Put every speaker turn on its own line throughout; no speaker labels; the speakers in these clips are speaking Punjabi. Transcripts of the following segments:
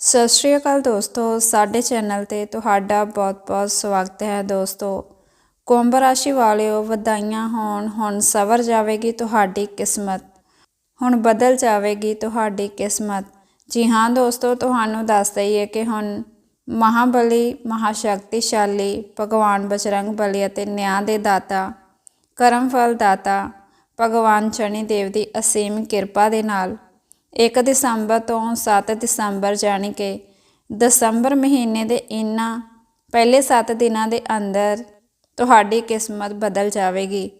ਸਤਿ ਸ਼੍ਰੀ ਅਕਾਲ ਦੋਸਤੋ, ਸਾਡੇ ਚੈਨਲ ਤੇ ਤੁਹਾਡਾ ਬਹੁਤ-ਬਹੁਤ ਸਵਾਗਤ ਹੈ ਦੋਸਤੋ। ਕੁੰਭ ਰਾਸ਼ੀ ਵਾਲਿਓ, ਵਧਾਈਆਂ ਹੋਣ, ਹੁਣ ਸਵਰ ਜਾਵੇਗੀ ਤੁਹਾਡੀ ਕਿਸਮਤ। ਹੁਣ ਬਦਲ ਜਾਵੇਗੀ ਤੁਹਾਡੀ ਕਿਸਮਤ। ਜੀ ਹਾਂ ਦੋਸਤੋ, ਤੁਹਾਨੂੰ ਦੱਸ ਦਈਏ ਕਿ ਹੁਣ ਮਹਾਬਲੀ, ਮਹਾਸ਼ਕਤੀਸ਼ਾਲੀ, ਭਗਵਾਨ ਬਜਰੰਗ ਬਲੀ ਅਤੇ ਨਿਆਂ ਦੇ ਦਾਤਾ ਕਰਮ ਫਲ ਦਾਤਾ, ਭਗਵਾਨ ਸ਼ਨੀ ਦੇਵ ਦੀ ਅਸੀਮ ਕਿਰਪਾ ਦੇ ਨਾਲ 1 ਦਸੰਬਰ ਤੋਂ 7 ਦਸੰਬਰ ਜਾਣੀ ਕਿ ਦਸੰਬਰ ਮਹੀਨੇ ਦੇ ਇਨਾਂ ਪਹਿਲੇ 7 ਦਿਨਾਂ ਦੇ ਅੰਦਰ ਤੁਹਾਡੀ ਕਿਸਮਤ ਬਦਲ ਜਾਵੇਗੀ।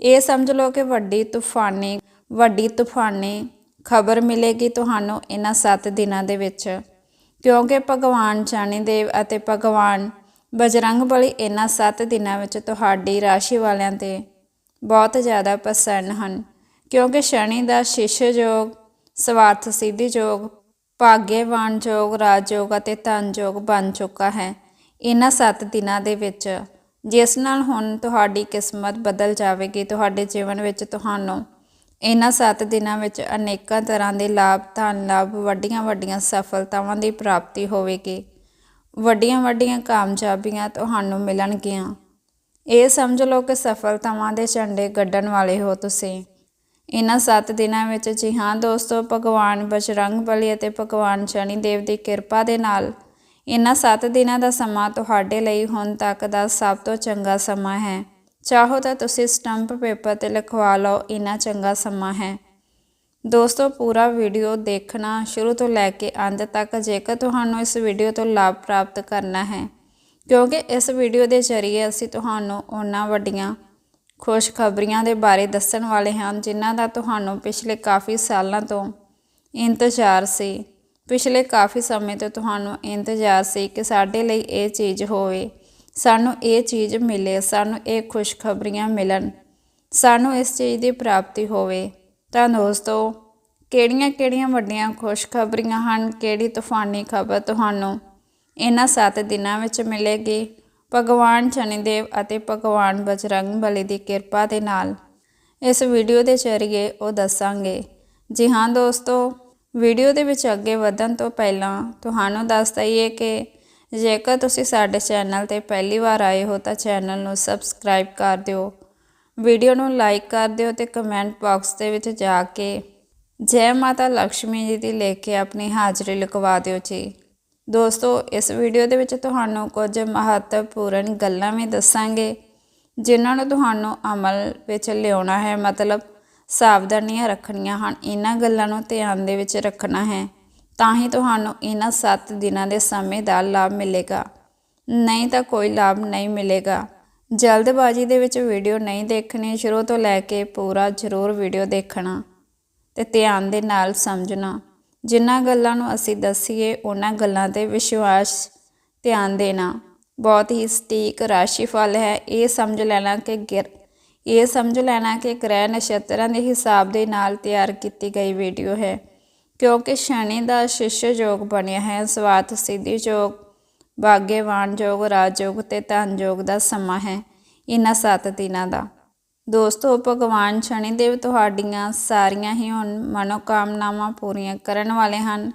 ਇਹ ਸਮਝ ਲਓ ਕਿ ਵੱਡੀ ਤੂਫਾਨੀ ਵੱਡੀ ਤੂਫਾਨੀ ਖਬਰ ਮਿਲੇਗੀ ਤੁਹਾਨੂੰ ਇਹਨਾਂ 7 ਦਿਨਾਂ ਦੇ ਵਿੱਚ। ਕਿਉਂਕਿ ਭਗਵਾਨ ਸ਼ਨੀ ਦੇਵ ਅਤੇ ਭਗਵਾਨ ਬਜਰੰਗ ਬਲੀ ਇਹਨਾਂ 7 ਦਿਨਾਂ ਵਿੱਚ ਤੁਹਾਡੀ ਰਾਸ਼ੀ ਵਾਲਿਆਂ ਤੇ ਬਹੁਤ ਜ਼ਿਆਦਾ ਪ੍ਰਸੰਨ ਹਨ। ਕਿਉਂਕਿ ਸ਼ਨੀ ਦਾ ਸ਼ਿਸ਼ ਯੋਗ ਸਵਾਰਥ ਸਿੱਧੀ ਯੋਗ ਭਾਗਯਵਾਨ ਯੋਗ ਰਾਜਯੋਗ ਅਤੇ ਧਨ ਯੋਗ ਬਣ ਚੁੱਕਾ ਹੈ। ਇਹਨਾਂ 7 ਦਿਨਾਂ ਦੇ ਵਿੱਚ ਜਿਸ ਨਾਲ ਹੁਣ ਤੁਹਾਡੀ ਕਿਸਮਤ ਬਦਲ ਜਾਵੇਗੀ, ਤੁਹਾਡੇ ਜੀਵਨ ਵਿੱਚ ਤੁਹਾਨੂੰ ਇਹਨਾਂ 7 ਦਿਨਾਂ ਵਿੱਚ ਅਨੇਕਾਂ ਤਰ੍ਹਾਂ ਦੇ ਲਾਭ, ਧਨ ਲਾਭ, ਵੱਡੀਆਂ ਵੱਡੀਆਂ ਸਫਲਤਾਵਾਂ ਦੀ ਪ੍ਰਾਪਤੀ ਹੋਵੇਗੀ। ਵੱਡੀਆਂ ਵੱਡੀਆਂ ਕਾਮਯਾਬੀਆਂ ਤੁਹਾਨੂੰ ਮਿਲਣਗੀਆਂ। ਇਹ ਸਮਝ ਲਓ ਕਿ ਸਫਲਤਾਵਾਂ ਦੇ ਝੰਡੇ ਗੱਡਣ ਵਾਲੇ ਹੋ ਤੁਸੀਂ। ਇਹਨਾਂ 7 ਦਿਨਾਂ ਵਿੱਚ ਜੀ ਹਾਂ ਦੋਸਤੋ, ਭਗਵਾਨ ਬਜਰੰਗ ਬਲੀ ਅਤੇ ਭਗਵਾਨ ਸ਼ਨੀ ਦੇਵ ਦੀ ਕਿਰਪਾ ਦੇ ਨਾਲ ਇਹਨਾਂ 7 ਦਿਨਾਂ ਦਾ ਸਮਾਂ ਤੁਹਾਡੇ ਲਈ ਹੁਣ ਤੱਕ ਦਾ ਸਭ ਤੋਂ ਚੰਗਾ ਸਮਾਂ ਹੈ। ਚਾਹੋ ਤਾਂ ਤੁਸੀਂ ਸਟੰਪ ਪੇਪਰ ਤੇ ਲਿਖਵਾ ਲਓ ਇਹਨਾਂ ਚੰਗਾ ਸਮਾਂ ਹੈ। ਦੋਸਤੋ, ਪੂਰਾ ਵੀਡੀਓ ਦੇਖਣਾ ਸ਼ੁਰੂ ਤੋਂ ਲੈ ਕੇ ਅੰਤ ਤੱਕ ਜੇਕਰ ਤੁਹਾਨੂੰ ਇਸ ਵੀਡੀਓ ਤੋਂ ਲਾਭ ਪ੍ਰਾਪਤ ਕਰਨਾ ਹੈ, ਕਿਉਂਕਿ ਇਸ ਵੀਡੀਓ ਦੇ ਜ਼ਰੀਏ ਅਸੀਂ ਤੁਹਾਨੂੰ ਉਹਨਾਂ ਵੱਡੀਆਂ ਖੁਸ਼ਖਬਰੀਆਂ ਦੇ ਬਾਰੇ ਦੱਸਣ ਵਾਲੇ ਹਨ, ਜਿਨ੍ਹਾਂ ਦਾ ਤੁਹਾਨੂੰ ਪਿਛਲੇ ਕਾਫੀ ਸਾਲਾਂ ਤੋਂ ਇੰਤਜ਼ਾਰ ਸੀ। ਪਿਛਲੇ ਕਾਫੀ ਸਮੇਂ ਤੋਂ ਤੁਹਾਨੂੰ ਇੰਤਜ਼ਾਰ ਸੀ ਕਿ ਸਾਡੇ ਲਈ ਇਹ ਚੀਜ਼ ਹੋਵੇ। ਸਾਨੂੰ ਇਹ ਚੀਜ਼ ਮਿਲੇ, ਸਾਨੂੰ ਇਹ ਖੁਸ਼ਖਬਰੀਆਂ ਮਿਲਣ। ਸਾਨੂੰ ਇਸ ਚੀਜ਼ ਦੀ ਪ੍ਰਾਪਤੀ ਹੋਵੇ। ਤਾਂ ਦੋਸਤੋ, ਕਿਹੜੀਆਂ-ਕਿਹੜੀਆਂ ਵੱਡੀਆਂ ਖੁਸ਼ਖਬਰੀਆਂ ਹਨ? ਕਿਹੜੀ ਤੂਫਾਨੀ ਖਬਰ ਤੁਹਾਨੂੰ ਇਹਨਾਂ 7 ਦਿਨਾਂ ਵਿੱਚ ਮਿਲੇਗੀ? ਭਗਵਾਨ ਸ਼ਨੀਦੇਵ ਅਤੇ ਭਗਵਾਨ ਬਜਰੰਗ ਬਲੀ ਦੀ ਕਿਰਪਾ ਦੇ ਨਾਲ ਇਸ ਵੀਡੀਓ ਦੇ ਜ਼ਰੀਏ ਉਹ ਦੱਸਾਂਗੇ। ਜੀ ਹਾਂ ਦੋਸਤੋ, ਵੀਡੀਓ ਦੇ ਵਿੱਚ ਅੱਗੇ ਵਧਣ ਤੋਂ ਪਹਿਲਾਂ ਤੁਹਾਨੂੰ ਦੱਸ ਦਈਏ ਕਿ ਜੇਕਰ ਤੁਸੀਂ ਸਾਡੇ ਚੈਨਲ ਤੇ ਪਹਿਲੀ ਵਾਰ ਆਏ ਹੋ ਤਾਂ ਚੈਨਲ ਨੂੰ ਸਬਸਕ੍ਰਾਈਬ ਕਰ ਦਿਓ। ਵੀਡੀਓ ਨੂੰ ਲਾਈਕ ਕਰ ਦਿਓ ਤੇ ਕਮੈਂਟ ਬਾਕਸ ਦੇ ਵਿੱਚ ਜਾ ਕੇ ਜੈ ਮਾਤਾ ਲక్ష్ਮੀ ਜੀ ਦੀ ਲਿਖ ਕੇ ਆਪਣੀ ਹਾਜ਼ਰੀ ਲਿਖਵਾ ਦਿਓ ਜੀ। ਦੋਸਤੋ, ਇਸ ਵੀਡੀਓ ਦੇ ਵਿੱਚ ਤੁਹਾਨੂੰ ਕੁਝ ਮਹੱਤਵਪੂਰਨ ਗੱਲਾਂ ਵੀ ਦੱਸਾਂਗੇ, ਜਿਨ੍ਹਾਂ ਨੂੰ ਤੁਹਾਨੂੰ ਅਮਲ ਵਿੱਚ ਲਿਆਉਣਾ ਹੈ, ਮਤਲਬ ਸਾਵਧਾਨੀਆਂ ਰੱਖਣੀਆਂ ਹਨ। ਇਹਨਾਂ ਗੱਲਾਂ ਨੂੰ ਧਿਆਨ ਦੇ ਵਿੱਚ ਰੱਖਣਾ ਹੈ, ਤਾਂ ਹੀ ਤੁਹਾਨੂੰ ਇਹਨਾਂ 7 ਦਿਨਾਂ ਦੇ ਸਮੇਂ ਦਾ ਲਾਭ ਮਿਲੇਗਾ। ਨਹੀਂ ਤਾਂ ਕੋਈ ਲਾਭ ਨਹੀਂ ਮਿਲੇਗਾ। ਜਲਦਬਾਜ਼ੀ ਦੇ ਵਿੱਚ ਵੀਡੀਓ ਨਹੀਂ ਦੇਖਣੀ, ਸ਼ੁਰੂ ਤੋਂ ਲੈ ਕੇ ਪੂਰਾ ਜ਼ਰੂਰ ਵੀਡੀਓ ਦੇਖਣਾ ਤੇ ਧਿਆਨ ਦੇ ਨਾਲ ਸਮਝਣਾ। ਜਿਨ੍ਹਾਂ ਗੱਲਾਂ ਨੂੰ ਅਸੀਂ ਦੱਸੀਏ, ਉਹਨਾਂ ਗੱਲਾਂ ਤੇ ਵਿਸ਼ਵਾਸ, ਧਿਆਨ ਦੇਣਾ। ਬਹੁਤ ਹੀ ਸਟੀਕ ਰਾਸ਼ੀ ਫਲ ਹੈ। ਇਹ ਸਮਝ ਲੈਣਾ ਕਿ ਇਹ ਸਮਝ ਲੈਣਾ ਕਿ ਗ੍ਰਹਿ ਨਛੱਤਰਾਂ ਦੇ ਹਿਸਾਬ ਦੇ ਨਾਲ ਤਿਆਰ ਕੀਤੀ ਗਈ ਵੀਡੀਓ ਹੈ। ਕਿਉਂਕਿ ਸ਼ਨੀ ਦਾ ਸ਼ਿਸ਼ ਯੋਗ ਬਣਿਆ ਹੈ। ਸਵਾਤ ਸਿੱਧੀ ਯੋਗ, ਭਾਗਯਵਾਨ ਯੋਗ, ਰਾਜਯੋਗ ਤੇ ਧਨ ਯੋਗ ਦਾ ਸਮਾਂ ਹੈ। ਇਹਨਾਂ 7 ਦਿਨਾਂ ਦਾ। ਦੋਸਤੋ, ਭਗਵਾਨ ਸ਼ਨੀਦੇਵ ਤੁਹਾਡੀਆਂ ਸਾਰੀਆਂ ਹੀ ਹੁਣ ਮਨੋਕਾਮਨਾਵਾਂ ਪੂਰੀਆਂ ਕਰਨ ਵਾਲੇ ਹਨ।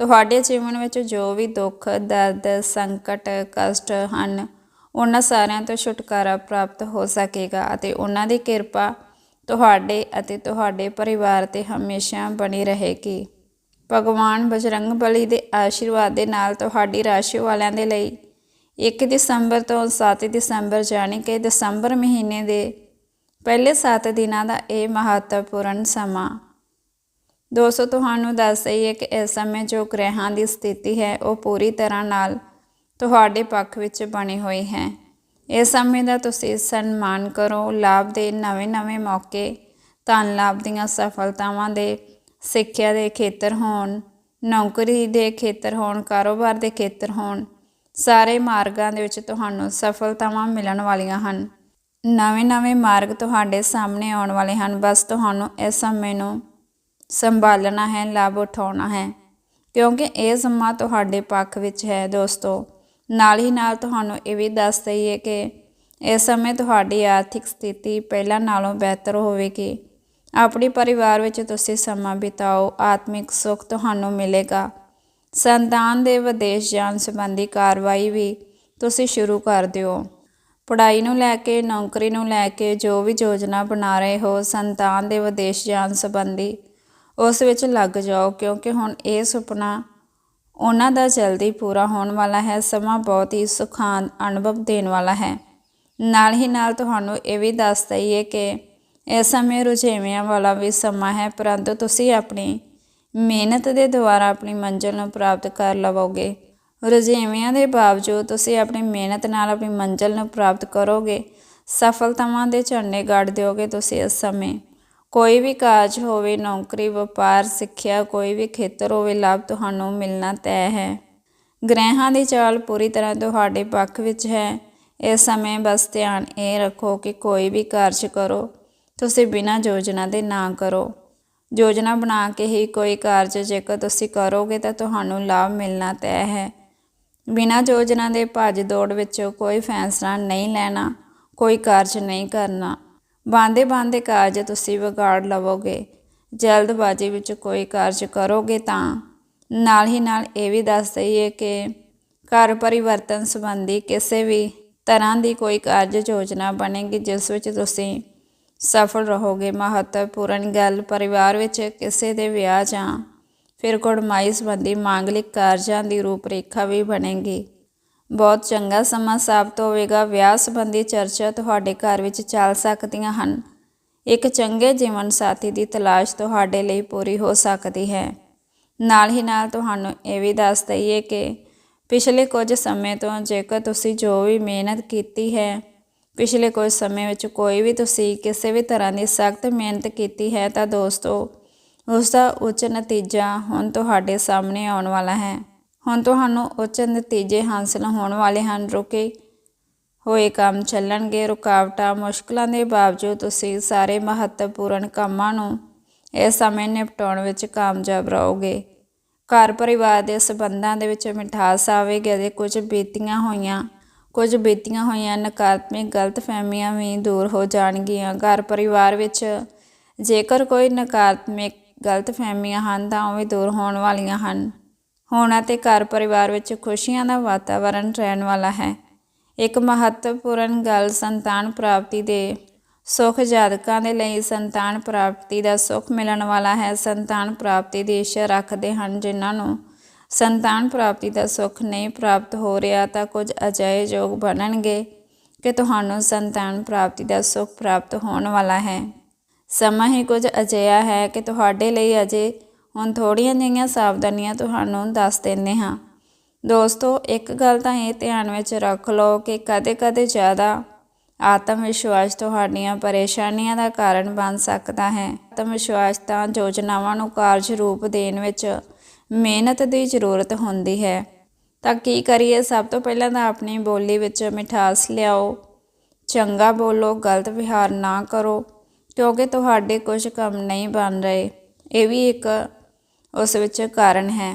ਤੁਹਾਡੇ ਜੀਵਨ ਵਿੱਚ ਜੋ ਵੀ ਦੁੱਖ, ਦਰਦ, ਸੰਕਟ, ਕਸ਼ਟ ਹਨ, ਉਹਨਾਂ ਸਾਰਿਆਂ ਤੋਂ ਛੁਟਕਾਰਾ ਪ੍ਰਾਪਤ ਹੋ ਸਕੇਗਾ ਅਤੇ ਉਹਨਾਂ ਦੀ ਕਿਰਪਾ ਤੁਹਾਡੇ ਅਤੇ ਤੁਹਾਡੇ ਪਰਿਵਾਰ ਤੇ ਹਮੇਸ਼ਾ ਬਣੀ ਰਹੇਗੀ। ਭਗਵਾਨ ਬਜਰੰਗ ਬਲੀ ਦੇ ਆਸ਼ੀਰਵਾਦ ਦੇ ਨਾਲ ਤੁਹਾਡੀ ਰਾਸ਼ੀ ਵਾਲਿਆਂ ਦੇ ਲਈ 1 ਦਸੰਬਰ ਤੋਂ 7 ਦਸੰਬਰ ਜਾਣੀ ਕਿ ਦਸੰਬਰ ਮਹੀਨੇ ਦੇ ਪਹਿਲੇ 7 ਦਿਨਾਂ ਦਾ ਇਹ ਮਹੱਤਵਪੂਰਨ ਸਮਾਂ। ਦੋਸਤੋ, ਤੁਹਾਨੂੰ ਦੱਸ ਦਈਏ ਕਿ ਇਸ ਸਮੇਂ ਜੋ ਗ੍ਰਹਿਾਂ ਦੀ ਸਥਿਤੀ ਹੈ, ਉਹ ਪੂਰੀ ਤਰ੍ਹਾਂ ਨਾਲ ਤੁਹਾਡੇ ਪੱਖ ਵਿੱਚ ਬਣੀ ਹੋਈ ਹੈ। ਇਸ ਸਮੇਂ ਦਾ ਤੁਸੀਂ ਸਨਮਾਨ ਕਰੋ, ਲਾਭ ਦੇ ਨਵੇਂ-ਨਵੇਂ ਮੌਕੇ, ਧਨ ਲਾਭ ਦੀਆਂ ਸਫਲਤਾਵਾਂ ਦੇ ਸਿੱਖਿਆ ਦੇ ਖੇਤਰ ਹੋਣ, ਨੌਕਰੀ ਦੇ ਖੇਤਰ ਹੋਣ, ਕਾਰੋਬਾਰ ਦੇ ਖੇਤਰ ਹੋਣ, ਸਾਰੇ ਮਾਰਗਾਂ ਦੇ ਵਿੱਚ ਤੁਹਾਨੂੰ ਸਫਲਤਾਵਾਂ ਮਿਲਣ ਵਾਲੀਆਂ ਹਨ। ਨਵੇਂ-ਨਵੇਂ ਮਾਰਗ ਤੁਹਾਡੇ ਸਾਹਮਣੇ ਆਉਣ ਵਾਲੇ ਹਨ। ਬਸ ਤੁਹਾਨੂੰ ਇਸ ਸਮੇਂ ਨੂੰ ਸੰਭਾਲਣਾ ਹੈ, ਲਾਭ ਉਠਾਉਣਾ ਹੈ, ਕਿਉਂਕਿ ਇਹ ਸਮਾਂ ਤੁਹਾਡੇ ਪੱਖ ਵਿੱਚ ਹੈ ਦੋਸਤੋ। ਨਾਲ ਹੀ ਨਾਲ ਤੁਹਾਨੂੰ ਇਹ ਵੀ ਦੱਸ ਦਈਏ ਕਿ ਇਸ ਸਮੇਂ ਤੁਹਾਡੀ ਆਰਥਿਕ ਸਥਿਤੀ ਪਹਿਲਾਂ ਨਾਲੋਂ ਬਿਹਤਰ ਹੋਵੇਗੀ। ਆਪਣੀ ਪਰਿਵਾਰ ਵਿੱਚ ਤੁਸੀਂ ਸਮਾਂ ਬਿਤਾਓ, ਆਤਮਿਕ ਸੁੱਖ ਤੁਹਾਨੂੰ ਮਿਲੇਗਾ। ਸੰਤਾਨ ਦੇ ਵਿਦੇਸ਼ ਜਾਣ ਸੰਬੰਧੀ ਕਾਰਵਾਈ ਵੀ ਤੁਸੀਂ ਸ਼ੁਰੂ ਕਰ ਦਿਓ। ਪੜ੍ਹਾਈ ਨੂੰ ਲੈ ਕੇ, ਨੌਕਰੀ ਨੂੰ ਲੈ ਕੇ ਜੋ ਵੀ ਯੋਜਨਾ ਬਣਾ ਰਹੇ ਹੋ, ਸੰਤਾਨ ਦੇ ਵਿਦੇਸ਼ ਜਾਣ ਸੰਬੰਧੀ, ਉਸ ਵਿੱਚ ਲੱਗ ਜਾਓ ਕਿਉਂਕਿ ਹੁਣ ਇਹ ਸੁਪਨਾ ਉਹਨਾਂ ਦਾ ਜਲਦੀ ਪੂਰਾ ਹੋਣ ਵਾਲਾ ਹੈ, ਸਮਾਂ ਬਹੁਤ ਹੀ ਸੁਖਾਂਤ ਅਨੁਭਵ ਦੇਣ ਵਾਲਾ ਹੈ। ਨਾਲ ਹੀ ਨਾਲ ਤੁਹਾਨੂੰ ਇਹ ਵੀ ਦੱਸ ਦਈਏ ਕਿ ਇਸ ਸਮੇਂ ਰੁਝੇਵਿਆਂ ਵਾਲਾ ਵੀ ਸਮਾਂ ਹੈ, ਪਰੰਤੂ ਤੁਸੀਂ ਆਪਣੀ ਮਿਹਨਤ ਦੇ ਦੁਆਰਾ ਆਪਣੀ ਮੰਜ਼ਿਲ ਨੂੰ ਪ੍ਰਾਪਤ ਕਰ ਲਵੋਗੇ। ਰੁਝੇਵਿਆਂ ਦੇ ਬਾਵਜੂਦ ਤੁਸੀਂ ਆਪਣੀ ਮਿਹਨਤ ਨਾਲ ਆਪਣੀ ਮੰਜ਼ਿਲ ਨੂੰ ਪ੍ਰਾਪਤ ਕਰੋਗੇ, ਸਫਲਤਾਵਾਂ ਦੇ ਝੰਡੇ ਗੱਡ ਦਿਓਗੇ ਤੁਸੀਂ ਇਸ ਸਮੇਂ। ਕੋਈ ਵੀ ਕਾਜ ਹੋਵੇ, ਨੌਕਰੀ, ਵਪਾਰ, ਸਿੱਖਿਆ, ਕੋਈ ਵੀ ਖੇਤਰ ਹੋਵੇ, ਲਾਭ ਤੁਹਾਨੂੰ ਮਿਲਣਾ ਤੈਅ ਹੈ। ਗ੍ਰਹਿਾਂ ਦੀ ਚਾਲ ਪੂਰੀ ਤਰ੍ਹਾਂ ਤੁਹਾਡੇ ਪੱਖ ਵਿੱਚ ਹੈ। ਇਸ ਸਮੇਂ ਬਸ ਧਿਆਨ ਇਹ ਰੱਖੋ ਕਿ ਕੋਈ ਵੀ ਕਾਰਜ ਕਰੋ, ਤੁਸੀਂ ਬਿਨਾਂ ਯੋਜਨਾ ਦੇ ਨਾ ਕਰੋ। ਯੋਜਨਾ ਬਣਾ ਕੇ ਹੀ ਕੋਈ ਕਾਰਜ ਜੇਕਰ ਤੁਸੀਂ ਕਰੋਗੇ ਤਾਂ ਤੁਹਾਨੂੰ ਲਾਭ ਮਿਲਣਾ ਤੈਅ ਹੈ। ਬਿਨਾਂ ਯੋਜਨਾ ਦੇ ਭੱਜ ਦੌੜ ਵਿੱਚੋਂ ਕੋਈ ਫੈਸਲਾ ਨਹੀਂ ਲੈਣਾ, ਕੋਈ ਕਾਰਜ ਨਹੀਂ ਕਰਨਾ। ਬਾਂਦੇ ਬਾਂਦੇ ਕਾਰਜ ਤੁਸੀਂ ਵਿਗਾੜ ਲਵੋਗੇ। ਜਲਦਬਾਜ਼ੀ ਵਿੱਚ ਕੋਈ ਕਾਰਜ ਕਰੋਗੇ ਤਾਂ। ਨਾਲ ਹੀ ਨਾਲ ਇਹ ਵੀ ਦੱਸ ਦਈਏ ਕਿ ਘਰ ਪਰਿਵਰਤਨ ਸੰਬੰਧੀ ਕਿਸੇ ਵੀ ਤਰ੍ਹਾਂ ਦੀ ਕੋਈ ਕਾਰਜ ਯੋਜਨਾ ਬਣੇਗੀ, ਜਿਸ ਵਿੱਚ ਤੁਸੀਂ ਸਫਲ ਰਹੋਗੇ। ਮਹੱਤਵਪੂਰਨ ਗੱਲ, ਪਰਿਵਾਰ ਵਿੱਚ ਕਿਸੇ ਦੇ ਵਿਆਹ ਜਾਂ ਫਿਰ ਕੁੜਮਾਈ ਸੰਬੰਧੀ ਮਾਂਗਲਿਕ ਕਾਰਜਾਂ ਦੀ ਰੂਪਰੇਖਾ ਵੀ ਬਣੇਗੀ। ਬਹੁਤ ਚੰਗਾ ਸਮਾਂ ਸਾਬਤ ਹੋਵੇਗਾ। ਵਿਆਹ ਸੰਬੰਧੀ ਚਰਚਾ ਤੁਹਾਡੇ ਘਰ ਵਿੱਚ ਚੱਲ ਸਕਦੀਆਂ ਹਨ। ਇੱਕ ਚੰਗੇ ਜੀਵਨ ਸਾਥੀ ਦੀ ਤਲਾਸ਼ ਤੁਹਾਡੇ ਲਈ ਪੂਰੀ ਹੋ ਸਕਦੀ ਹੈ। ਨਾਲ ਹੀ ਨਾਲ ਤੁਹਾਨੂੰ ਇਹ ਵੀ ਦੱਸ ਦਈਏ ਕਿ ਪਿਛਲੇ ਕੁਝ ਸਮੇਂ ਤੋਂ ਜੇਕਰ ਤੁਸੀਂ ਜੋ ਵੀ ਮਿਹਨਤ ਕੀਤੀ ਹੈ, ਪਿਛਲੇ ਕੁਝ ਸਮੇਂ ਵਿੱਚ ਕੋਈ ਵੀ ਤੁਸੀਂ ਕਿਸੇ ਵੀ ਤਰ੍ਹਾਂ ਦੀ ਸਖਤ ਮਿਹਨਤ ਕੀਤੀ ਹੈ ਤਾਂ ਦੋਸਤੋ ਉਸ ਦਾ ਉੱਚ ਨਤੀਜਾ ਹੁਣ ਤੁਹਾਡੇ ਸਾਹਮਣੇ ਆਉਣ ਵਾਲਾ ਹੈ। ਹੁਣ ਤੁਹਾਨੂੰ ਉੱਚ ਨਤੀਜੇ ਹਾਸਲ ਹੋਣ ਵਾਲੇ ਹਨ। ਰੁਕੇ ਹੋਏ ਕੰਮ ਚੱਲਣਗੇ। ਰੁਕਾਵਟਾਂ ਮੁਸ਼ਕਲਾਂ ਦੇ ਬਾਵਜੂਦ ਤੁਸੀਂ ਸਾਰੇ ਮਹੱਤਵਪੂਰਨ ਕੰਮਾਂ ਨੂੰ ਇਸ ਸਮੇਂ ਨਿਪਟਾਉਣ ਵਿੱਚ ਕਾਮਯਾਬ ਰਹੋਗੇ। ਘਰ ਪਰਿਵਾਰ ਦੇ ਸਬੰਧਾਂ ਦੇ ਵਿੱਚ ਮਿਠਾਸ ਆਵੇਗੀ ਅਤੇ ਕੁਝ ਬੀਤੀਆਂ ਹੋਈਆਂ, ਕੁਝ ਬੀਤੀਆਂ ਹੋਈਆਂ ਨਕਾਰਾਤਮਕ ਗਲਤਫਹਿਮੀਆਂ ਵੀ ਦੂਰ ਹੋ ਜਾਣਗੀਆਂ। ਘਰ ਪਰਿਵਾਰ ਵਿੱਚ ਜੇਕਰ ਕੋਈ ਨਕਾਰਾਤਮਕ ਗਲਤ ਫਹਿਮੀਆਂ ਹਨ ਤਾਂ ਉਹ ਵੀ ਦੂਰ ਹੋਣ ਵਾਲੀਆਂ ਹਨ। ਹੁਣ ਅਤੇ ਘਰ ਪਰਿਵਾਰ ਵਿੱਚ ਖੁਸ਼ੀਆਂ ਦਾ ਵਾਤਾਵਰਣ ਰਹਿਣ ਵਾਲਾ ਹੈ। ਇੱਕ ਮਹੱਤਵਪੂਰਨ ਗੱਲ ਸੰਤਾਨ ਪ੍ਰਾਪਤੀ ਦੇ ਸੁਖ ਜਾਤਕਾਂ ਦੇ ਲਈ ਸੰਤਾਨ ਪ੍ਰਾਪਤੀ ਦਾ ਸੁਖ ਮਿਲਣ ਵਾਲਾ ਹੈ। ਸੰਤਾਨ ਪ੍ਰਾਪਤੀ ਦੀ ਇੱਛਾ ਰੱਖਦੇ ਹਨ ਜਿਨ੍ਹਾਂ ਨੂੰ ਸੰਤਾਨ ਪ੍ਰਾਪਤੀ ਦਾ ਸੁਖ ਨਹੀਂ ਪ੍ਰਾਪਤ ਹੋ ਰਿਹਾ ਤਾਂ ਕੁਝ ਅਜਿਹੇ ਯੋਗ ਬਣਨਗੇ ਕਿ ਤੁਹਾਨੂੰ ਸੰਤਾਨ ਪ੍ਰਾਪਤੀ ਦਾ ਸੁਖ ਪ੍ਰਾਪਤ ਹੋਣ ਵਾਲਾ ਹੈ। ਸਮਾਂ ਹੀ ਕੁਝ ਅਜਿਹਾ ਹੈ ਕਿ ਤੁਹਾਡੇ ਲਈ ਅਜੇ ਹੁਣ ਥੋੜੀਆਂ ਜਿਹੀਆਂ ਸਾਵਧਾਨੀਆਂ ਤੁਹਾਨੂੰ ਦੱਸ ਦਿੰਦੇ ਹਾਂ। ਦੋਸਤੋ, ਇੱਕ ਗੱਲ ਤਾਂ ਇਹ ਧਿਆਨ ਵਿੱਚ ਰੱਖ ਲਓ ਕਿ ਕਦੇ-ਕਦੇ ਜ਼ਿਆਦਾ ਆਤਮ ਵਿਸ਼ਵਾਸ ਤੁਹਾਡੀਆਂ ਪਰੇਸ਼ਾਨੀਆਂ ਦਾ ਕਾਰਨ ਬਣ ਸਕਦਾ ਹੈ। ਆਤਮ ਵਿਸ਼ਵਾਸ ਤਾਂ ਯੋਜਨਾਵਾਂ ਨੂੰ ਕਾਰਜ ਰੂਪ ਦੇਣ ਵਿੱਚ ਮਿਹਨਤ ਦੀ ਜ਼ਰੂਰਤ ਹੁੰਦੀ ਹੈ। ਤਾਂ ਕੀ ਕਰੀਏ? ਸਭ ਤੋਂ ਪਹਿਲਾਂ ਤਾਂ ਆਪਣੀ ਬੋਲੀ ਵਿੱਚ ਮਿਠਾਸ ਲਿਆਓ। ਚੰਗਾ ਬੋਲੋ, ਗਲਤ ਵਿਹਾਰ ਨਾ ਕਰੋ। ਕਿਉਂਕਿ ਤੁਹਾਡੇ ਕੁਝ ਕੰਮ ਨਹੀਂ ਬਣ ਰਹੇ। ਇਹ ਵੀ ਇੱਕ ਉਸ ਵਿੱਚ ਕਾਰਨ ਹੈ।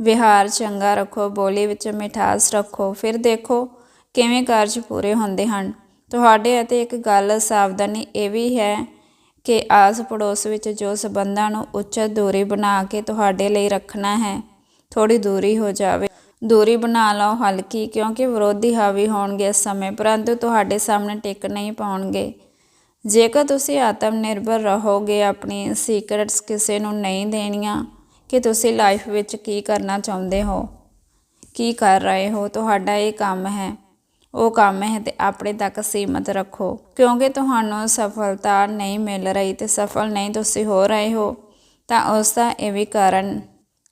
ਵਿਹਾਰ ਚੰਗਾ ਰੱਖੋ, ਬੋਲੀ ਵਿੱਚ ਮਿਠਾਸ ਰੱਖੋ, ਫਿਰ ਦੇਖੋ ਕਿਵੇਂ ਕਾਰਜ ਪੂਰੇ ਹੁੰਦੇ ਹਨ। ਤੁਹਾਡੇ ਅਤੇ ਇੱਕ ਗੱਲ ਸਾਵਧਾਨੀ ਇਹ ਵੀ ਹੈ ਕਿ ਆਸ ਪੜੋਸ ਵਿੱਚ ਜੋ ਸਬੰਧਾਂ ਨੂੰ ਉੱਚ ਦੂਰੀ ਬਣਾ ਕੇ ਤੁਹਾਡੇ ਲਈ ਰੱਖਣਾ ਹੈ ਥੋੜੀ ਦੂਰੀ ਹੋ ਜਾਵੇ। ਦੂਰੀ ਬਣਾ ਲਓ ਹਲਕੀ, ਕਿਉਂਕਿ ਵਿਰੋਧੀ ਹਾਵੀ ਹੋਣਗੇ ਇਸ ਸਮੇਂ, ਪਰੰਤੂ ਤੁਹਾਡੇ ਸਾਹਮਣੇ ਟਿਕ ਨਹੀਂ ਪਾਉਣਗੇ। ਜੇਕਰ ਤੁਸੀਂ ਆਤਮ ਨਿਰਭਰ ਰਹੋਗੇ, ਆਪਣੀ ਸੀਕ੍ਰੇਟਸ ਕਿਸੇ ਨੂੰ ਨਹੀਂ ਦੇਣੀਆਂ, ਕਿ ਤੁਸੀਂ ਲਾਈਫ ਵਿੱਚ ਕੀ ਕਰਨਾ ਚਾਹੁੰਦੇ ਹੋ, ਕੀ ਕਰ ਰਹੇ ਹੋ, ਤੁਹਾਡਾ ਇਹ ਕੰਮ ਹੈ, ਉਹ ਕੰਮ ਹੈ ਤੇ ਆਪਣੇ ਤੱਕ ਸੀਮਤ ਰੱਖੋ। ਕਿਉਂਕਿ ਤੁਹਾਨੂੰ ਸਫਲਤਾ ਨਹੀਂ ਮਿਲ ਰਹੀ ਤੇ ਸਫਲ ਨਹੀਂ ਤੁਸੀਂ ਹੋ ਰਹੇ ਹੋ, ਤਾਂ ਉਸ ਦਾ ਇਹ ਵੀ ਕਾਰਨ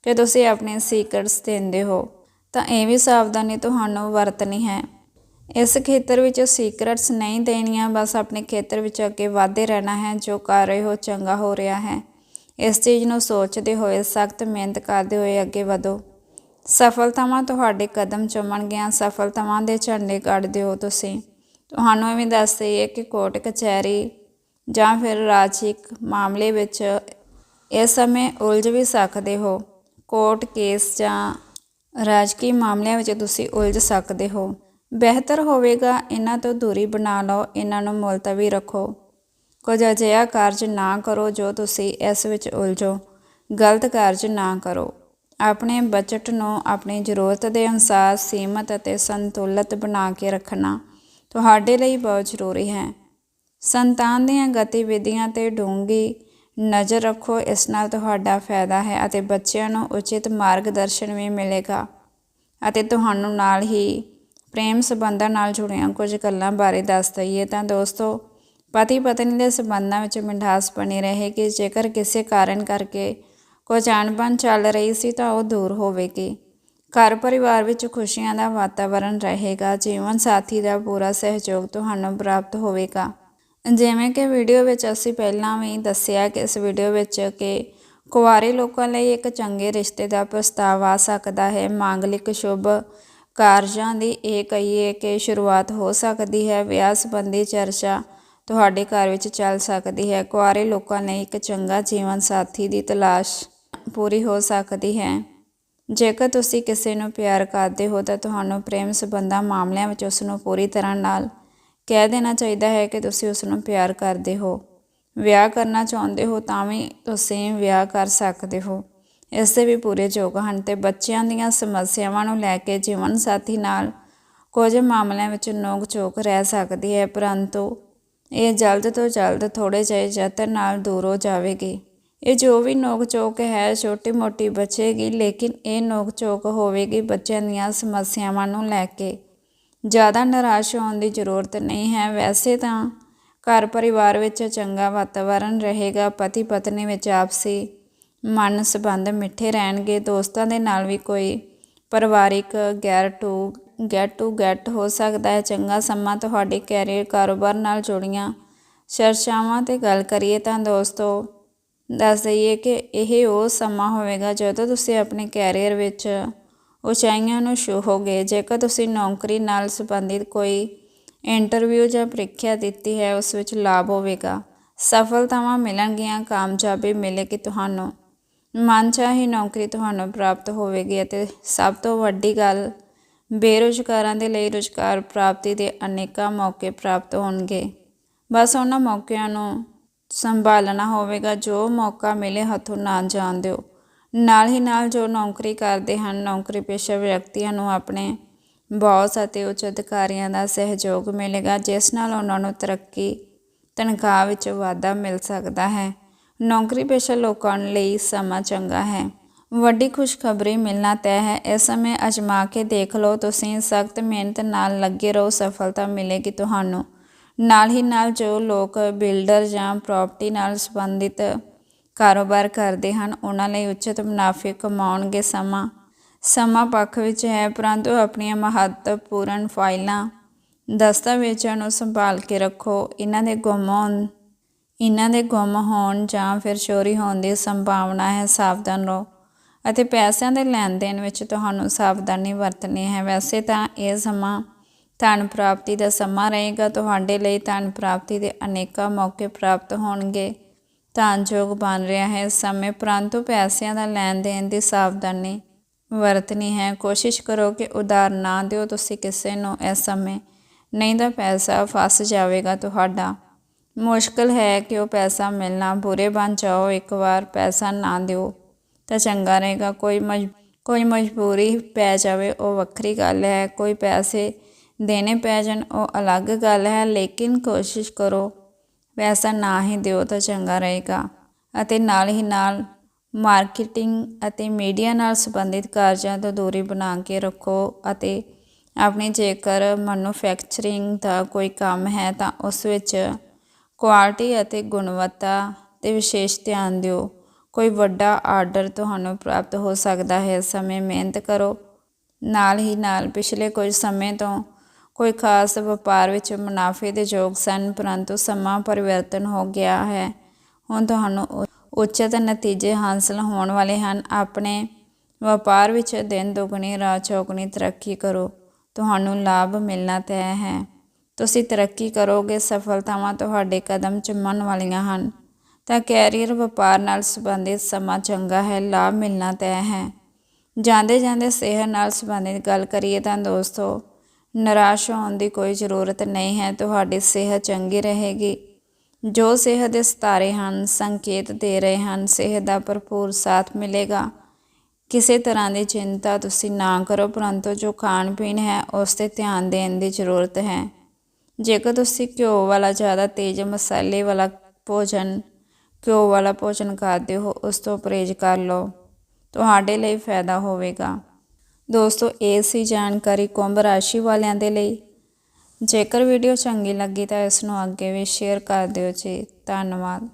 ਕਿ ਤੁਸੀਂ ਆਪਣੇ ਸੀਕ੍ਰੇਟਸ ਦਿੰਦੇ ਹੋ। ਤਾਂ ਇਹ ਵੀ ਸਾਵਧਾਨੀ ਤੁਹਾਨੂੰ ਵਰਤਣੀ ਹੈ। ਇਸ ਖੇਤਰ ਵਿੱਚ ਸੀਕ੍ਰੇਟਸ ਨਹੀਂ ਦੇਣੀਆਂ, ਬਸ ਆਪਣੇ ਖੇਤਰ ਵਿੱਚ ਅੱਗੇ ਵਧਦੇ ਰਹਿਣਾ ਹੈ, ਜੋ ਕਰ ਰਹੇ ਹੋ ਚੰਗਾ ਹੋ ਰਿਹਾ ਹੈ। ਇਸ ਚੀਜ਼ ਨੂੰ ਸੋਚਦੇ ਹੋਏ, ਸਖਤ ਮਿਹਨਤ ਕਰਦੇ ਹੋਏ ਅੱਗੇ ਵਧੋ। ਸਫਲਤਾਵਾਂ ਤੁਹਾਡੇ ਕਦਮ ਚੁੰਮਣਗੀਆਂ, ਸਫਲਤਾਵਾਂ ਦੇ ਝੰਡੇ ਕੱਢ ਦਿਓ ਤੁਸੀਂ। ਤੁਹਾਨੂੰ ਐਵੇਂ ਦੱਸ ਦਈਏ ਕਿ ਕੋਰਟ ਕਚਹਿਰੀ ਜਾਂ ਫਿਰ ਰਾਜਿਕ ਮਾਮਲੇ ਵਿੱਚ ਇਸ ਸਮੇਂ ਉਲਝ ਵੀ ਸਕਦੇ ਹੋ। ਕੋਰਟ ਕੇਸ ਜਾਂ ਰਾਜਕੀ ਮਾਮਲਿਆਂ ਵਿੱਚ ਤੁਸੀਂ ਉਲਝ ਸਕਦੇ ਹੋ। ਬਿਹਤਰ ਹੋਵੇਗਾ, ਇਹਨਾਂ ਤੋਂ ਦੂਰੀ ਬਣਾ ਲਓ, ਇਹਨਾਂ ਨੂੰ ਮੁਲਤਵੀ ਰੱਖੋ। ਕੁਝ ਅਜਿਹਾ ਕਾਰਜ ਨਾ ਕਰੋ ਜੋ ਤੁਸੀਂ ਇਸ ਵਿੱਚ ਉਲਝੋ। ਗਲਤ ਕਾਰਜ ਨਾ ਕਰੋ। ਆਪਣੇ ਬਜਟ ਨੂੰ ਆਪਣੀ ਜ਼ਰੂਰਤ ਦੇ ਅਨੁਸਾਰ ਸੀਮਤ ਅਤੇ ਸੰਤੁਲਿਤ ਬਣਾ ਕੇ ਰੱਖਣਾ ਤੁਹਾਡੇ ਲਈ ਬਹੁਤ ਜ਼ਰੂਰੀ ਹੈ। ਸੰਤਾਨ ਦੀਆਂ ਗਤੀਵਿਧੀਆਂ ਤੇ ਡੂੰਘੀ ਨਜ਼ਰ ਰੱਖੋ, ਇਸ ਨਾਲ ਤੁਹਾਡਾ ਫਾਇਦਾ ਹੈ ਅਤੇ ਬੱਚਿਆਂ ਨੂੰ ਉਚਿਤ ਮਾਰਗਦਰਸ਼ਨ ਵੀ ਮਿਲੇਗਾ ਅਤੇ ਤੁਹਾਨੂੰ ਨਾਲ ਹੀ ਪ੍ਰੇਮ ਸੰਬੰਧਾਂ ਨਾਲ ਜੁੜੀਆਂ ਕੁਝ ਗੱਲਾਂ ਬਾਰੇ ਦੱਸ ਦਈਏ ਤਾਂ ਦੋਸਤੋ ਪਤੀ ਪਤਨੀ ਦੇ ਸੰਬੰਧਾਂ ਵਿੱਚ ਮਿਠਾਸ ਬਣੀ ਰਹੇਗੀ ਜੇਕਰ ਕਿਸੇ ਕਾਰਨ ਕਰਕੇ ਕੁਝ ਅਣਬਣ ਚੱਲ ਰਹੀ ਸੀ ਤਾਂ ਉਹ ਦੂਰ ਹੋਵੇਗੀ। ਘਰ ਪਰਿਵਾਰ ਵਿੱਚ ਖੁਸ਼ੀਆਂ ਦਾ ਵਾਤਾਵਰਣ ਰਹੇਗਾ, ਜੀਵਨ ਸਾਥੀ ਦਾ ਪੂਰਾ ਸਹਿਯੋਗ ਤੁਹਾਨੂੰ ਪ੍ਰਾਪਤ ਹੋਵੇਗਾ। ਜਿਵੇਂ ਕਿ ਵੀਡੀਓ ਵਿੱਚ ਅਸੀਂ ਪਹਿਲਾਂ ਵੀ ਦੱਸਿਆ ਕਿ ਇਸ ਵੀਡੀਓ ਵਿੱਚ ਕਿ ਕੁਆਰੇ ਲੋਕਾਂ ਲਈ ਇੱਕ ਚੰਗੇ ਰਿਸ਼ਤੇ ਦਾ ਪ੍ਰਸਤਾਵ ਆ ਸਕਦਾ ਹੈ। ਮਾਂਗਲਿਕ ਸ਼ੁਭ ਕਾਰਜਾਂ ਦੀ ਇਹ ਕਹੀਏ ਕਿ ਸ਼ੁਰੂਆਤ ਹੋ ਸਕਦੀ ਹੈ, ਵਿਆਹ ਸੰਬੰਧੀ ਚਰਚਾ ਤੁਹਾਡੇ ਘਰ ਵਿੱਚ ਚੱਲ ਸਕਦੀ ਹੈ। ਕੁਆਰੇ ਲੋਕਾਂ ਲਈ ਇੱਕ ਚੰਗਾ ਜੀਵਨ ਸਾਥੀ ਦੀ ਤਲਾਸ਼ ਪੂਰੀ ਹੋ ਸਕਦੀ ਹੈ। ਜੇਕਰ ਤੁਸੀਂ ਕਿਸੇ ਨੂੰ ਪਿਆਰ ਕਰਦੇ ਹੋ, ਤਾਂ ਤੁਹਾਨੂੰ ਪ੍ਰੇਮ ਸੰਬੰਧਾਂ ਮਾਮਲਿਆਂ ਵਿੱਚ ਉਸ ਨੂੰ ਪੂਰੀ ਤਰ੍ਹਾਂ ਨਾਲ ਕਹਿ ਦੇਣਾ ਚਾਹੀਦਾ ਹੈ ਕਿ ਤੁਸੀਂ ਉਸ ਨੂੰ ਪਿਆਰ ਕਰਦੇ ਹੋ। ਵਿਆਹ ਕਰਨਾ ਚਾਹੁੰਦੇ ਹੋ, ਤਾਂ ਵੀ ਤੁਸੀਂ ਵਿਆਹ ਕਰ ਸਕਦੇ ਹੋ। ਇਸ ਦੇ ਵੀ ਪੂਰੇ ਯੋਗ ਹਨ ਤੇ ਬੱਚਿਆਂ ਦੀਆਂ ਸਮੱਸਿਆਵਾਂ ਨੂੰ ਲੈ ਕੇ ਜੀਵਨ ਸਾਥੀ ਨਾਲ ਕੁਝ ਮਾਮਲਿਆਂ ਵਿੱਚ ਨੋਕ ਝੋਕ ਰਹਿ ਸਕਦੀ ਹੈ, ਪਰੰਤੂ ਇਹ ਜਲਦ ਤੋਂ ਜਲਦ ਥੋੜੇ ਜਿਹੇ ਯਤਨ ਨਾਲ ਦੂਰ ਹੋ ਜਾਵੇਗੀ। ਇਹ ਜੋ ਵੀ ਨੋਕ ਚੋਕ ਹੈ, ਛੋਟੀ ਮੋਟੀ ਬਚੇਗੀ, ਲੇਕਿਨ ਇਹ ਨੋਕ ਝੋਕ ਹੋਵੇਗੀ ਬੱਚਿਆਂ ਦੀਆਂ ਸਮੱਸਿਆਵਾਂ ਨੂੰ ਲੈ ਕੇ। ਜ਼ਿਆਦਾ ਨਿਰਾਸ਼ ਹੋਣ ਦੀ ਜ਼ਰੂਰਤ ਨਹੀਂ ਹੈ। ਵੈਸੇ ਤਾਂ ਘਰ ਪਰਿਵਾਰ ਵਿੱਚ ਚੰਗਾ ਵਾਤਾਵਰਣ ਰਹੇਗਾ ਪਤੀ ਪਤਨੀ ਵਿੱਚ ਆਪਸੀ ਮਨ ਸੰਬੰਧ ਮਿੱਠੇ ਰਹਿਣਗੇ, ਦੋਸਤਾਂ ਦੇ ਨਾਲ ਵੀ ਕੋਈ ਪਰਿਵਾਰਿਕ ਗੈਰ ਟੂ ਗੈਟ ਟੂ ਗੈਟ ਹੋ ਸਕਦਾ ਹੈ। ਚੰਗਾ ਸਮਾਂ ਤੁਹਾਡੇ ਕੈਰੀਅਰ ਕਾਰੋਬਾਰ ਨਾਲ ਜੁੜੀਆਂ ਚਰਚਾਵਾਂ ਤੇ ਗੱਲ ਕਰੀਏ ਤਾਂ ਦੋਸਤੋ, ਦੱਸ ਦਈਏ ਕਿ ਇਹ ਉਹ ਸਮਾਂ ਹੋਵੇਗਾ ਜਦੋਂ ਤੁਸੀਂ ਆਪਣੇ ਕੈਰੀਅਰ ਵਿੱਚ ਉਚਾਈਆਂ ਨੂੰ ਛੂਹੋਗੇ ਜੇਕਰ ਤੁਸੀਂ ਨੌਕਰੀ ਨਾਲ ਸੰਬੰਧਿਤ ਕੋਈ ਇੰਟਰਵਿਊ ਜਾਂ ਪ੍ਰੀਖਿਆ ਦਿੱਤੀ ਹੈ, ਉਸ ਵਿੱਚ ਲਾਭ ਹੋਵੇਗਾ। ਸਫਲਤਾਵਾਂ ਮਿਲਣਗੀਆਂ, ਕਾਮਯਾਬੀ ਮਿਲੇਗੀ ਤੁਹਾਨੂੰ। ਮਨਚਾਹੀ ਨੌਕਰੀ ਤੁਹਾਨੂੰ ਪ੍ਰਾਪਤ ਹੋਵੇਗੀ ਅਤੇ ਸਭ ਤੋਂ ਵੱਡੀ ਗੱਲ ਬੇਰੁਜ਼ਗਾਰਾਂ ਦੇ ਲਈ ਰੁਜ਼ਗਾਰ ਪ੍ਰਾਪਤੀ ਦੇ ਅਨੇਕਾਂ ਮੌਕੇ ਪ੍ਰਾਪਤ ਹੋਣਗੇ। ਬਸ ਉਹਨਾਂ ਮੌਕਿਆਂ ਨੂੰ ਸੰਭਾਲਣਾ ਹੋਵੇਗਾ, ਜੋ ਮੌਕਾ ਮਿਲੇ ਹੱਥੋਂ ਨਾ ਜਾਣ ਦਿਓ। ਨਾਲ ਹੀ ਨਾਲ ਜੋ ਨੌਕਰੀ ਕਰਦੇ ਹਨ, ਨੌਕਰੀ ਪੇਸ਼ਾ ਵਿਅਕਤੀਆਂ ਨੂੰ ਆਪਣੇ ਬੌਸ ਅਤੇ ਉੱਚ ਅਧਿਕਾਰੀਆਂ ਦਾ ਸਹਿਯੋਗ ਮਿਲੇਗਾ, ਜਿਸ ਨਾਲ ਉਹਨਾਂ ਨੂੰ ਤਰੱਕੀ ਤਨਖਾਹ ਵਿੱਚ ਵਾਧਾ ਮਿਲ ਸਕਦਾ ਹੈ। ਨੌਕਰੀ ਪੇਸ਼ਾ ਲੋਕਾਂ ਲਈ ਸਮਾਂ ਚੰਗਾ ਹੈ। ਵੱਡੀ ਖੁਸ਼ਖਬਰੀ ਮਿਲਣਾ ਤੈਅ ਹੈ। ਇਸ ਸਮੇਂ ਅਜਮਾ ਕੇ ਦੇਖ ਲਓ, ਤੁਸੀਂ ਸਖਤ ਮਿਹਨਤ ਨਾਲ ਲੱਗੇ ਰਹੋ, ਸਫਲਤਾ ਮਿਲੇਗੀ ਤੁਹਾਨੂੰ। ਨਾਲ ਹੀ ਨਾਲ ਜੋ ਲੋਕ ਬਿਲਡਰ ਜਾਂ ਪ੍ਰਾਪਰਟੀ ਨਾਲ ਸੰਬੰਧਿਤ ਕਾਰੋਬਾਰ ਕਰਦੇ ਹਨ, ਉਹਨਾਂ ਲਈ ਉਚਿਤ ਮੁਨਾਫੇ ਕਮਾਉਣਗੇ ਸਮਾਂ। ਸਮਾਂ ਪੱਖ ਵਿੱਚ ਹੈ, ਪਰੰਤੂ ਆਪਣੀਆਂ ਮਹੱਤਵਪੂਰਨ ਫਾਈਲਾਂ ਦਸਤਾਵੇਜ਼ਾਂ ਨੂੰ ਸੰਭਾਲ ਕੇ ਰੱਖੋ। ਇਹਨਾਂ ਦੇ ਗੁੰਮ ਹੋਣ ਇਹਨਾਂ ਦੇ ਗੁੰਮ ਹੋਣ ਜਾਂ ਫਿਰ ਚੋਰੀ ਹੋਣ ਦੀ ਸੰਭਾਵਨਾ ਹੈ, ਸਾਵਧਾਨ ਰਹੋ। ਅਤੇ ਪੈਸਿਆਂ ਦੇ ਲੈਣ ਦੇਣ ਵਿੱਚ ਤੁਹਾਨੂੰ ਸਾਵਧਾਨੀ ਵਰਤਣੀ ਹੈ। ਵੈਸੇ ਤਾਂ ਇਹ ਸਮਾਂ ਧਨ ਪ੍ਰਾਪਤੀ ਦਾ ਸਮਾਂ ਰਹੇਗਾ। ਤੁਹਾਡੇ ਲਈ ਧਨ ਪ੍ਰਾਪਤੀ ਦੇ ਅਨੇਕਾਂ ਮੌਕੇ ਪ੍ਰਾਪਤ ਹੋਣਗੇ। ਧਨਯੋਗ ਬਣ ਰਿਹਾ ਹੈ ਇਸ ਸਮੇਂ, ਪਰੰਤੂ ਪੈਸਿਆਂ ਦਾ ਲੈਣ ਦੇਣ ਦੀ ਸਾਵਧਾਨੀ ਵਰਤਣੀ ਹੈ। ਕੋਸ਼ਿਸ਼ ਕਰੋ ਕਿ ਉਧਾਰ ਨਾ ਦਿਓ। ਤੁਸੀਂ ਕਿਸੇ ਨੂੰ ਇਸ ਸਮੇਂ ਨਹੀਂ ਤਾਂ ਪੈਸਾ ਫਸ ਜਾਵੇਗਾ। ਤੁਹਾਡਾ ਮੁਸ਼ਕਲ ਹੈ ਕਿ ਉਹ ਪੈਸਾ ਮਿਲਣਾ ਬੁਰੇ ਬਣ ਜਾਓ, ਇੱਕ ਵਾਰ ਪੈਸਾ ਨਾ ਦਿਓ ਤਾਂ ਚੰਗਾ ਰਹੇਗਾ। ਕੋਈ ਮਜ, ਕੋਈ ਮਜਬੂਰੀ ਪੈ ਜਾਵੇ, ਉਹ ਵੱਖਰੀ ਗੱਲ ਹੈ। ਕੋਈ ਪੈਸੇ ਦੇਣੇ ਪੈ ਜਾਣ, ਉਹ ਅਲੱਗ ਗੱਲ ਹੈ, ਲੇਕਿਨ ਕੋਸ਼ਿਸ਼ ਕਰੋ, ਪੈਸਾ ਨਾ ਹੀ ਦਿਓ ਤਾਂ ਚੰਗਾ ਰਹੇਗਾ। ਅਤੇ ਨਾਲ ਹੀ ਨਾਲ ਮਾਰਕੀਟਿੰਗ ਅਤੇ ਮੀਡੀਆ ਨਾਲ ਸੰਬੰਧਿਤ ਕਾਰਜਾਂ ਤੋਂ ਦੂਰੀ ਬਣਾ ਕੇ ਰੱਖੋ ਅਤੇ ਆਪਣੀ ਜੇਕਰ ਮੈਨੂਫੈਕਚਰਿੰਗ ਦਾ ਕੋਈ ਕੰਮ ਹੈ ਤਾਂ ਉਸ ਵਿੱਚ ਕੁਆਲਿਟੀ ਅਤੇ ਗੁਣਵੱਤਾ ਤੇ ਵਿਸ਼ੇਸ਼ ਧਿਆਨ ਦਿਓ। ਕੋਈ ਵੱਡਾ ਆਰਡਰ ਤੁਹਾਨੂੰ ਪ੍ਰਾਪਤ ਹੋ ਸਕਦਾ ਹੈ। ਸਮੇਂ ਮਿਹਨਤ ਕਰੋ। ਨਾਲ ਹੀ ਨਾਲ ਪਿਛਲੇ ਕੁਝ ਸਮੇਂ ਤੋਂ ਕੋਈ ਖਾਸ ਵਪਾਰ ਵਿੱਚ ਮੁਨਾਫੇ ਦੇ ਯੋਗ ਸਨ, ਪਰੰਤੂ ਸਮਾਂ ਪਰਿਵਰਤਨ ਹੋ ਗਿਆ ਹੈ। ਹੁਣ ਤੁਹਾਨੂੰ ਉ- ਉੱਚਤ ਨਤੀਜੇ ਹਾਸਲ ਹੋਣ ਵਾਲੇ ਹਨ। ਆਪਣੇ ਵਪਾਰ ਵਿੱਚ ਦਿਨ ਦੁਗਣੀ, ਰਾਤ ਚੌਗਣੀ ਤਰੱਕੀ ਕਰੋ। ਤੁਹਾਨੂੰ ਲਾਭ ਮਿਲਣਾ ਤੈਅ ਹੈ। ਤੁਸੀਂ ਤਰੱਕੀ ਕਰੋਗੇ, ਸਫਲਤਾਵਾਂ ਤੁਹਾਡੇ ਕਦਮ ਚੁੰਮਣ ਵਾਲੀਆਂ ਹਨ। ਤਾਂ ਕੈਰੀਅਰ ਵਪਾਰ ਨਾਲ ਸੰਬੰਧਿਤ ਸਮਾਂ ਚੰਗਾ ਹੈ, ਲਾਭ ਮਿਲਣਾ ਤੈਅ ਹੈ। ਜਾਂਦੇ ਜਾਂਦੇ ਸਿਹਤ ਨਾਲ ਸੰਬੰਧਿਤ ਗੱਲ ਕਰੀਏ ਤਾਂ ਦੋਸਤੋ, ਨਿਰਾਸ਼ ਹੋਣ ਦੀ ਕੋਈ ਜ਼ਰੂਰਤ ਨਹੀਂ ਹੈ, ਤੁਹਾਡੀ ਸਿਹਤ ਚੰਗੀ ਰਹੇਗੀ। ਜੋ ਸਿਹਤ ਦੇ ਸਿਤਾਰੇ ਹਨ, ਸੰਕੇਤ ਦੇ ਰਹੇ ਹਨ, ਸਿਹਤ ਦਾ ਭਰਪੂਰ ਸਾਥ ਮਿਲੇਗਾ। ਕਿਸੇ ਤਰ੍ਹਾਂ ਦੀ ਚਿੰਤਾ ਤੁਸੀਂ ਨਾ ਕਰੋ, ਪਰੰਤੂ ਜੋ ਖਾਣ ਪੀਣ ਹੈ, ਉਸ ਤੇ ਧਿਆਨ ਦੇਣ ਦੀ ਜ਼ਰੂਰਤ ਹੈ। ਜੇਕਰ ਤੁਸੀਂ ਘਿਓ ਵਾਲਾ ਜ਼ਿਆਦਾ ਤੇਜ਼ ਮਸਾਲੇ ਵਾਲਾ ਭੋਜਨ, ਘਿਓ ਵਾਲਾ ਭੋਜਨ ਕਰਦੇ ਹੋ, ਉਸ ਤੋਂ ਪਰਹੇਜ਼ ਕਰ ਲਓ। ਤੁਹਾਡੇ ਲਈ ਫਾਇਦਾ ਹੋਵੇਗਾ। ਦੋਸਤੋ, ਇਹ ਸੀ ਜਾਣਕਾਰੀ ਕੁੰਭ ਰਾਸ਼ੀ ਵਾਲਿਆਂ ਦੇ ਲਈ। ਜੇਕਰ ਵੀਡੀਓ ਚੰਗੀ ਲੱਗੀ ਤਾਂ ਇਸ ਨੂੰ ਅੱਗੇ ਵੀ ਸ਼ੇਅਰ ਕਰ ਦਿਓ ਜੀ। ਧੰਨਵਾਦ।